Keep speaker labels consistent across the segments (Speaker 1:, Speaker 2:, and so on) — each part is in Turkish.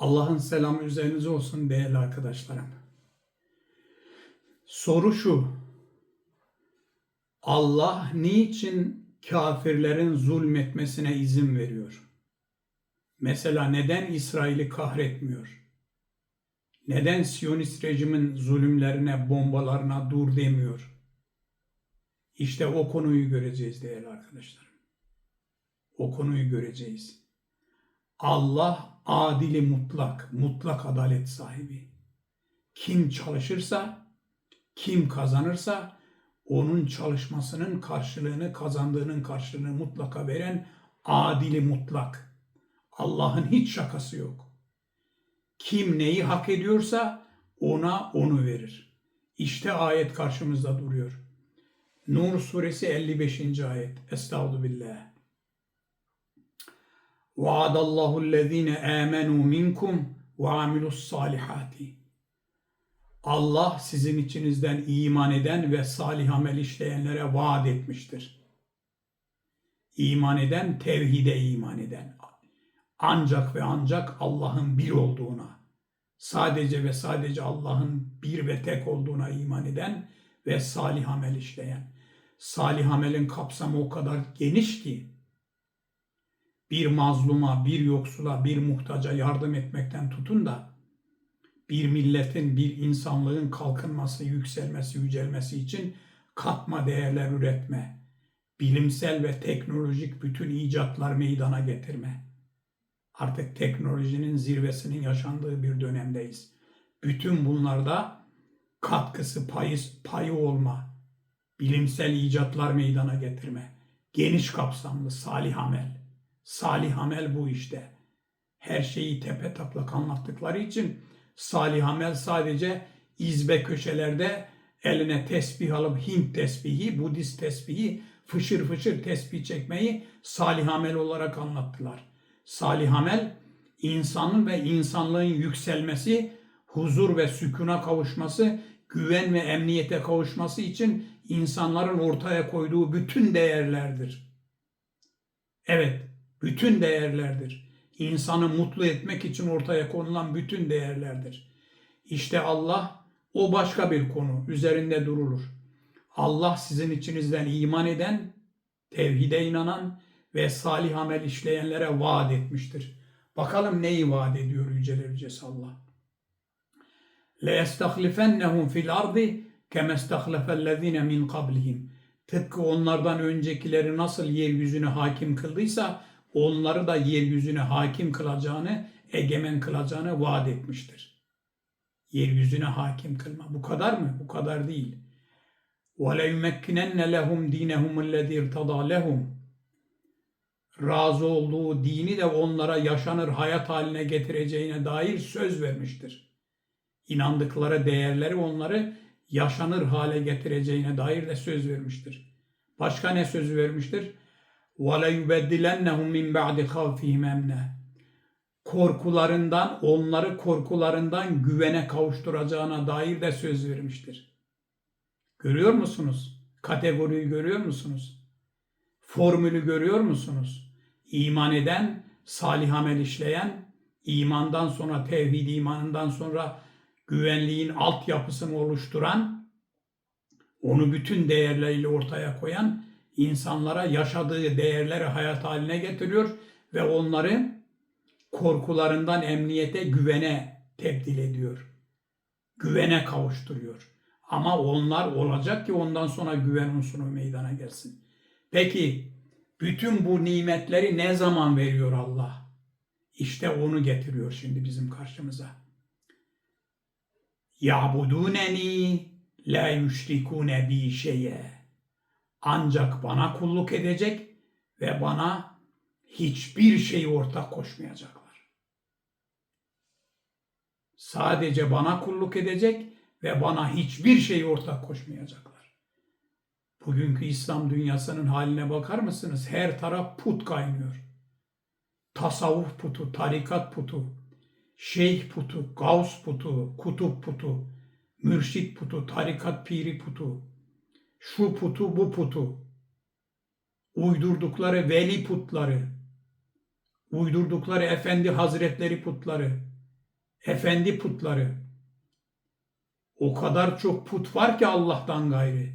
Speaker 1: Allah'ın selamı üzerinize olsun değerli arkadaşlarım. Soru şu. Allah niçin kafirlerin zulmetmesine izin veriyor? Mesela neden İsrail'i kahretmiyor? Neden Siyonist rejimin zulümlerine, bombalarına dur demiyor? İşte o konuyu göreceğiz değerli arkadaşlarım. O konuyu göreceğiz. Allah adili mutlak, mutlak adalet sahibi. Kim çalışırsa, kim kazanırsa onun çalışmasının karşılığını, kazandığının karşılığını mutlaka veren adili mutlak. Allah'ın hiç şakası yok. Kim neyi hak ediyorsa ona onu verir. İşte ayet karşımızda duruyor. Nur suresi 55. ayet. Estağfirullah. وعد الله الذين آمنوا منكم وعملوا الصالحات Allah sizin içinizden iman eden ve salih amel işleyenlere vaat etmiştir. İman eden, tevhide iman eden. Ancak ve ancak Allah'ın bir olduğuna, sadece ve sadece Allah'ın bir ve tek olduğuna iman eden ve salih amel işleyen. Salih amelin kapsamı o kadar geniş ki, bir mazluma, bir yoksula, bir muhtaca yardım etmekten tutun da bir milletin, bir insanlığın kalkınması, yükselmesi, yücelmesi için katma değerler üretme, bilimsel ve teknolojik bütün icatlar meydana getirme. Artık teknolojinin zirvesinin yaşandığı bir dönemdeyiz. Bütün bunlarda katkısı, payı, payı olma, bilimsel icatlar meydana getirme, geniş kapsamlı salih amel. Salih amel bu işte. Her şeyi tepe taplak anlattıkları için salih amel sadece izbe köşelerde eline tesbih alıp Hint tesbihi, Budist tesbihi, fışır fışır tesbih çekmeyi salih amel olarak anlattılar. Salih amel insanın ve insanlığın yükselmesi, huzur ve sükuna kavuşması, güven ve emniyete kavuşması için insanların ortaya koyduğu bütün değerlerdir. Evet, bütün değerlerdir. İnsanı mutlu etmek için ortaya konulan bütün değerlerdir. İşte Allah o başka bir konu üzerinde durulur. Allah sizin içinizden iman eden, tevhide inanan ve salih amel işleyenlere vaat etmiştir. Bakalım neyi vaat ediyor Yüceler Yücesi Allah. لَيَسْتَخْلِفَنَّهُمْ فِي الْأَرْضِ كَمَا اسْتَخْلَفَ الَّذ۪ينَ مِنْ قَبْلِهِمْ Tıpkı onlardan öncekileri nasıl yeryüzüne hakim kıldıysa onları da yeryüzüne hakim kılacağını, egemen kılacağını vaat etmiştir. Yeryüzüne hakim kılma. Bu kadar mı? Bu kadar değil. وَلَيُمَكِّنَنَّ لَهُمْ دِينَهُمُ الَّذ۪ي ارْتَضَى لَهُمْ Razı olduğu dini de onlara yaşanır hayat haline getireceğine dair söz vermiştir. İnandıkları değerleri onları yaşanır hale getireceğine dair de söz vermiştir. Başka ne sözü vermiştir? وَلَيُبَدِّلَنَّهُمْ مِنْ بَعْدِ خَوْفِهِمْ اَمْنًا Korkularından, onları korkularından güvene kavuşturacağına dair de söz vermiştir. Görüyor musunuz? Kategoriyi görüyor musunuz? Formülü görüyor musunuz? İman eden, salih amel işleyen, imandan sonra tevhid imanından sonra güvenliğin altyapısını oluşturan, onu bütün değerleriyle ortaya koyan insanlara yaşadığı değerleri hayat haline getiriyor ve onları korkularından emniyete, güvene tebdil ediyor. Güvene kavuşturuyor. Ama onlar olacak ki ondan sonra güven unsuru meydana gelsin. Peki bütün bu nimetleri ne zaman veriyor Allah? İşte onu getiriyor şimdi bizim karşımıza. Ya'buduneni la yüşrikune bi şeye. Ancak bana kulluk edecek ve bana hiçbir şey ortak koşmayacaklar. Sadece bana kulluk edecek ve bana hiçbir şey ortak koşmayacaklar. Bugünkü İslam dünyasının haline bakar mısınız? Her taraf put kaynıyor. Tasavvuf putu, tarikat putu, şeyh putu, gavs putu, kutup putu, mürşit putu, tarikat piri putu, şu putu, bu putu, uydurdukları veli putları, uydurdukları efendi hazretleri putları, efendi putları. O kadar çok put var ki Allah'tan gayrı.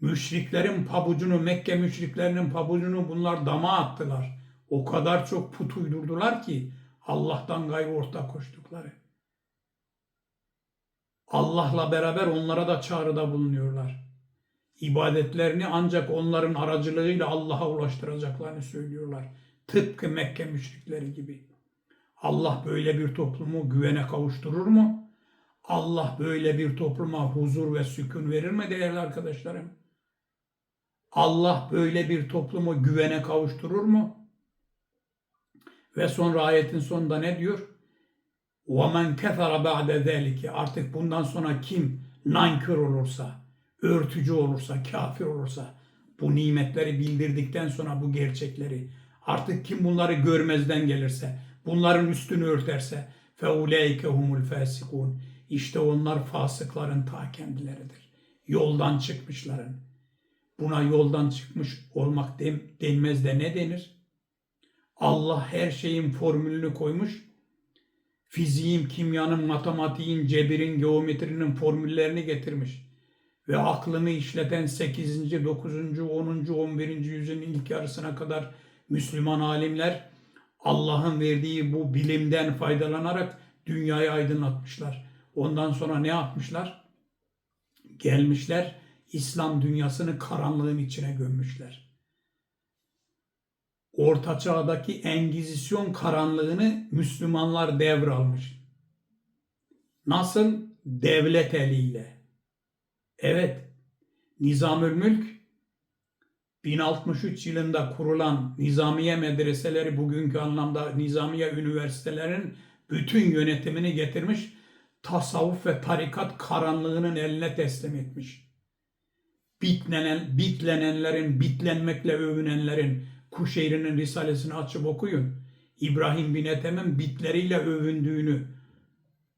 Speaker 1: Müşriklerin pabucunu, Mekke müşriklerinin pabucunu bunlar dama attılar. O kadar çok put uydurdular ki Allah'tan gayrı ortak koştukları. Allah'la beraber onlara da çağrıda bulunuyorlar İbadetlerini ancak onların aracılığıyla Allah'a ulaştıracaklarını söylüyorlar. Tıpkı Mekke müşrikleri gibi. Allah böyle bir toplumu güvene kavuşturur mu? Allah böyle bir topluma huzur ve sükun verir mi değerli arkadaşlarım? Allah böyle bir toplumu güvene kavuşturur mu? Ve sonra ayetin sonunda ne diyor? وَمَنْ كَفَرَ بَعْدَ ذَٰلِكِ Artık bundan sonra kim nankör olursa, örtücü olursa, kafir olursa, bu nimetleri bildirdikten sonra bu gerçekleri, artık kim bunları görmezden gelirse, bunların üstünü örterse, فَاُولَٰئِكَ هُمُ الْفَاسِقُونَ İşte onlar fasıkların ta kendileridir. Yoldan çıkmışların. Buna yoldan çıkmış olmak dem- denmez de ne denir? Allah her şeyin formülünü koymuş. Fiziğin, kimyanın, matematiğin, cebirin, geometrinin formüllerini getirmiş. Ve aklını işleten 8. 9. 10. 11. yüzyılın ilk yarısına kadar Müslüman alimler Allah'ın verdiği bu bilimden faydalanarak dünyayı aydınlatmışlar. Ondan sonra ne yapmışlar? Gelmişler İslam dünyasını karanlığın içine gömmüşler. Orta Çağ'daki Engizisyon karanlığını Müslümanlar devralmış. Nasıl? Devlet eliyle. Evet, Nizamül Mülk 1063 yılında kurulan Nizamiye medreseleri bugünkü anlamda Nizamiye üniversitelerin bütün yönetimini getirmiş, tasavvuf ve tarikat karanlığının eline teslim etmiş. Bitlenen, bitlenenlerin, bitlenmekle övünenlerin, Kuşeyri'nin risalesini açıp okuyun. İbrahim bin Ethem'in bitleriyle övündüğünü,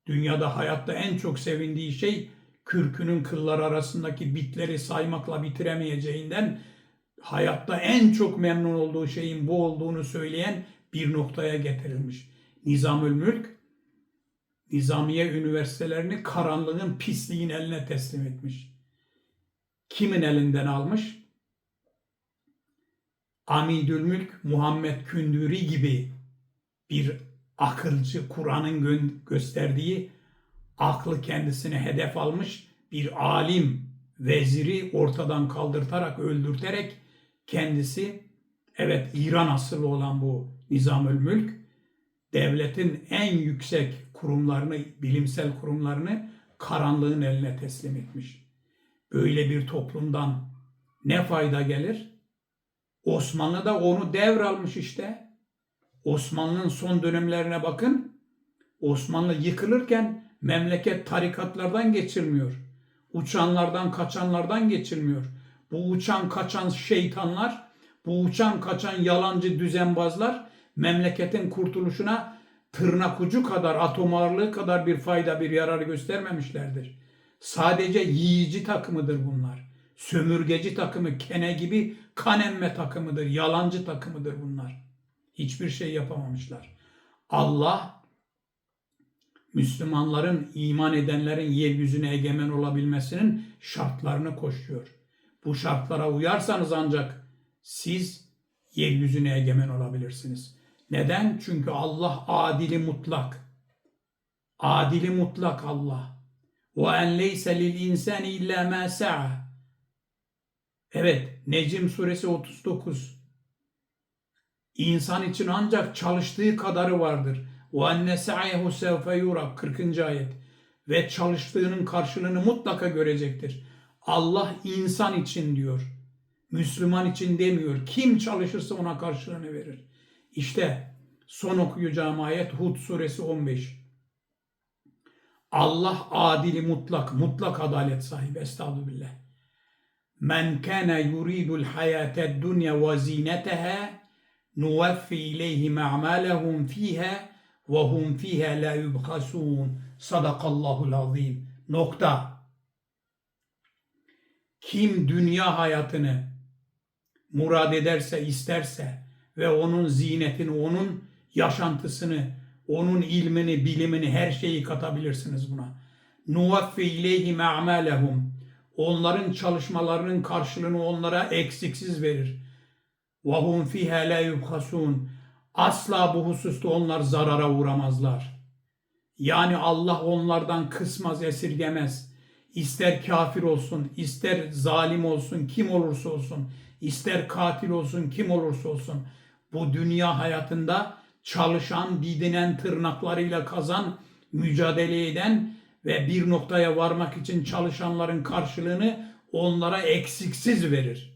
Speaker 1: dünyada hayatta en çok sevindiği şey kürkünün kılları arasındaki bitleri saymakla bitiremeyeceğinden hayatta en çok memnun olduğu şeyin bu olduğunu söyleyen bir noktaya getirilmiş. Nizamül Mülk, Nizamiye üniversitelerini karanlığın pisliğin eline teslim etmiş. Kimin elinden almış? Amidülmülk Muhammed Kündüri gibi bir akılcı Kur'an'ın gö- gösterdiği aklı kendisine hedef almış bir alim veziri ortadan kaldırtarak öldürterek kendisi evet İran asıllı olan bu Nizamül Mülk devletin en yüksek kurumlarını, bilimsel kurumlarını karanlığın eline teslim etmiş. Böyle bir toplumdan ne fayda gelir? Osmanlı da onu devralmış işte. Osmanlı'nın son dönemlerine bakın. Osmanlı yıkılırken memleket tarikatlardan geçilmiyor. Uçanlardan, kaçanlardan geçilmiyor. Bu uçan kaçan şeytanlar, bu uçan kaçan yalancı düzenbazlar memleketin kurtuluşuna tırnak ucu kadar, atom ağırlığı kadar bir fayda, bir yarar göstermemişlerdir. Sadece yiyici takımıdır bunlar. Sömürgeci takımı, kene gibi kan emme takımıdır, yalancı takımıdır bunlar. Hiçbir şey yapamamışlar. Allah Müslümanların, iman edenlerin yeryüzüne egemen olabilmesinin şartlarını koşuyor. Bu şartlara uyarsanız ancak siz yeryüzüne egemen olabilirsiniz. Neden? Çünkü Allah adili mutlak. Adili mutlak Allah. Ve en leyse lil insani illa ma sa'a. Evet, Necim suresi 39. İnsan için ancak çalıştığı kadarı vardır. Ve enne sa'yehu sevfe yura 40. ayet. Ve çalıştığının karşılığını mutlaka görecektir. Allah insan için diyor. Müslüman için demiyor. Kim çalışırsa ona karşılığını verir. İşte son okuyacağım ayet Hud suresi 15. Allah adili mutlak, mutlak adalet sahibi. Estağfirullah. Men kana yuridul hayated dunya ve zinetaha nuvaffi ileyhim a'malahum fiha ve hum fiha la yubhasun. Sadakallahul azim. Nokta. Kim dünya hayatını murad ederse, isterse ve onun zinetini, onun yaşantısını Onun ilmini, bilimini, her şeyi katabilirsiniz buna. Nuvaffi ileyhim a'malehum. Onların çalışmalarının karşılığını onlara eksiksiz verir. Ve hum fiha la yubhasun. Asla bu hususta onlar zarara uğramazlar. Yani Allah onlardan kısmaz, esirgemez. İster kafir olsun, ister zalim olsun, kim olursa olsun, ister katil olsun, kim olursa olsun. Bu dünya hayatında çalışan, didinen tırnaklarıyla kazan, mücadele eden ve bir noktaya varmak için çalışanların karşılığını onlara eksiksiz verir.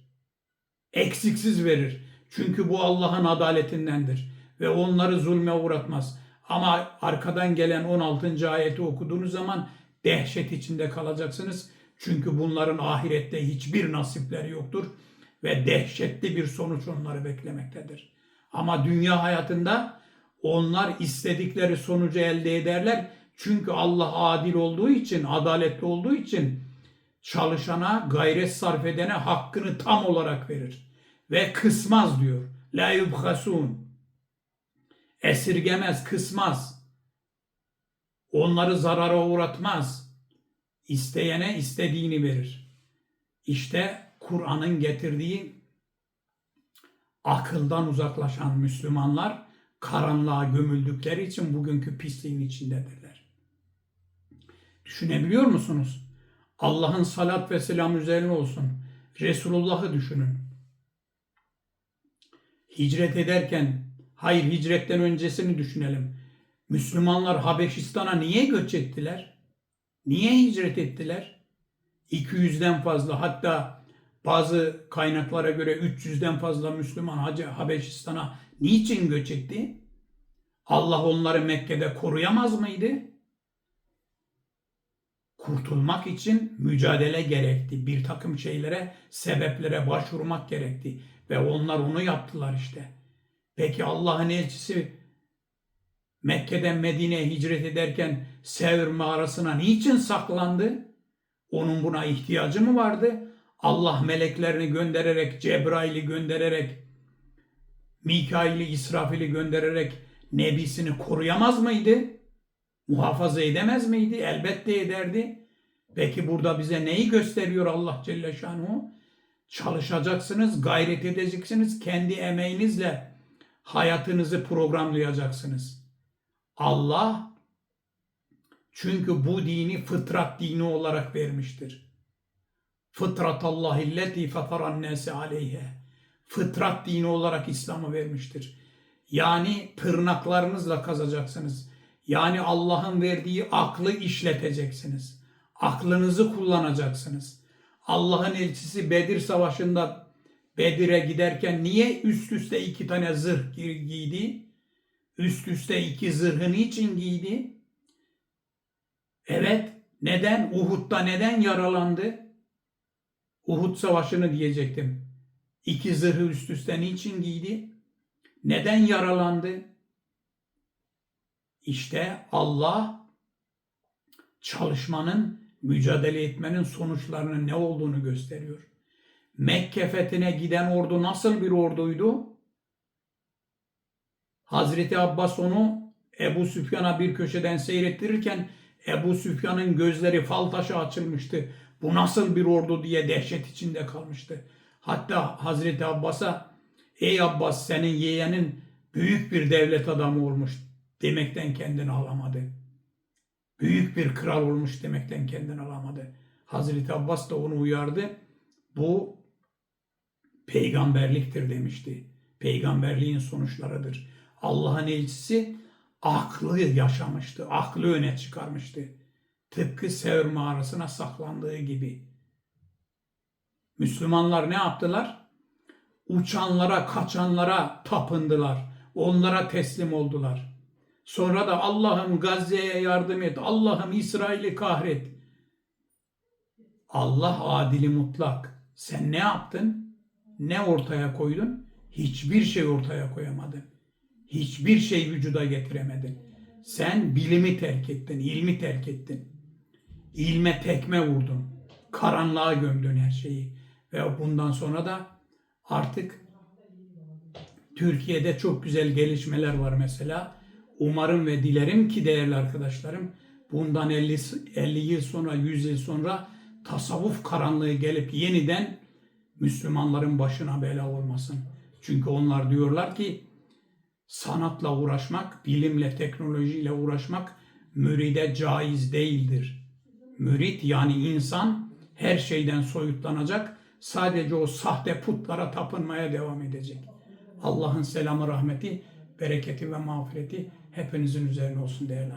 Speaker 1: Eksiksiz verir. Çünkü bu Allah'ın adaletindendir ve onları zulme uğratmaz. Ama arkadan gelen 16. ayeti okuduğunuz zaman dehşet içinde kalacaksınız. Çünkü bunların ahirette hiçbir nasipleri yoktur ve dehşetli bir sonuç onları beklemektedir. Ama dünya hayatında onlar istedikleri sonucu elde ederler. Çünkü Allah adil olduğu için, adaletli olduğu için çalışana, gayret sarf edene hakkını tam olarak verir. Ve kısmaz diyor. La yubhasun. Esirgemez, kısmaz. Onları zarara uğratmaz. İsteyene istediğini verir. İşte Kur'an'ın getirdiği akıldan uzaklaşan Müslümanlar karanlığa gömüldükleri için bugünkü pisliğin içindedirler. Düşünebiliyor musunuz? Allah'ın salat ve selam üzerine olsun. Resulullah'ı düşünün. Hicret ederken, hayır hicretten öncesini düşünelim. Müslümanlar Habeşistan'a niye göç ettiler? Niye hicret ettiler? 200'den fazla hatta bazı kaynaklara göre 300'den fazla Müslüman Hacı Habeşistan'a niçin göç etti? Allah onları Mekke'de koruyamaz mıydı? Kurtulmak için mücadele gerekti. Bir takım şeylere, sebeplere başvurmak gerekti. Ve onlar onu yaptılar işte. Peki Allah'ın elçisi Mekke'den Medine'ye hicret ederken Sevr mağarasına niçin saklandı? Onun buna ihtiyacı mı vardı? Allah meleklerini göndererek, Cebrail'i göndererek, Mikail'i, İsrafil'i göndererek nebisini koruyamaz mıydı? Muhafaza edemez miydi? Elbette ederdi. Peki burada bize neyi gösteriyor Allah Celle Şanuhu? Çalışacaksınız, gayret edeceksiniz, kendi emeğinizle hayatınızı programlayacaksınız. Allah çünkü bu dini fıtrat dini olarak vermiştir. Fıtrat Allah illeti fataran nase aleyhe. Fıtrat dini olarak İslam'ı vermiştir. Yani tırnaklarınızla kazacaksınız. Yani Allah'ın verdiği aklı işleteceksiniz. Aklınızı kullanacaksınız. Allah'ın elçisi Bedir Savaşı'nda Bedir'e giderken niye üst üste iki tane zırh giydi? Üst üste iki zırhı niçin giydi? Evet, neden? Uhud'da neden yaralandı? Uhud Savaşı'nı diyecektim. İki zırhı üst üste niçin giydi? Neden yaralandı? İşte Allah çalışmanın, mücadele etmenin sonuçlarının ne olduğunu gösteriyor. Mekke fethine giden ordu nasıl bir orduydu? Hazreti Abbas onu Ebu Süfyan'a bir köşeden seyrettirirken Ebu Süfyan'ın gözleri fal taşı açılmıştı. Bu nasıl bir ordu diye dehşet içinde kalmıştı. Hatta Hazreti Abbas'a ey Abbas senin yeğenin büyük bir devlet adamı olmuş demekten kendini alamadı. Büyük bir kral olmuş demekten kendini alamadı. Hazreti Abbas da onu uyardı. Bu peygamberliktir demişti. Peygamberliğin sonuçlarıdır. Allah'ın elçisi aklı yaşamıştı. Aklı öne çıkarmıştı. Tıpkı Sevr mağarasına saklandığı gibi. Müslümanlar ne yaptılar? Uçanlara, kaçanlara tapındılar. Onlara teslim oldular. Sonra da Allah'ım Gazze'ye yardım et. Allah'ım İsrail'i kahret. Allah adili mutlak. Sen ne yaptın? Ne ortaya koydun? Hiçbir şey ortaya koyamadın. Hiçbir şey vücuda getiremedin. Sen bilimi terk ettin, ilmi terk ettin. İlme tekme vurdun. Karanlığa gömdün her şeyi. Ve bundan sonra da artık Türkiye'de çok güzel gelişmeler var mesela. Umarım ve dilerim ki değerli arkadaşlarım bundan 50, 50 yıl sonra 100 yıl sonra tasavvuf karanlığı gelip yeniden Müslümanların başına bela olmasın. Çünkü onlar diyorlar ki sanatla uğraşmak, bilimle, teknolojiyle uğraşmak müride caiz değildir. Mürit yani insan her şeyden soyutlanacak, sadece o sahte putlara tapınmaya devam edecek. Allah'ın selamı, rahmeti, bereketi ve mağfireti hepinizin üzerine olsun değerli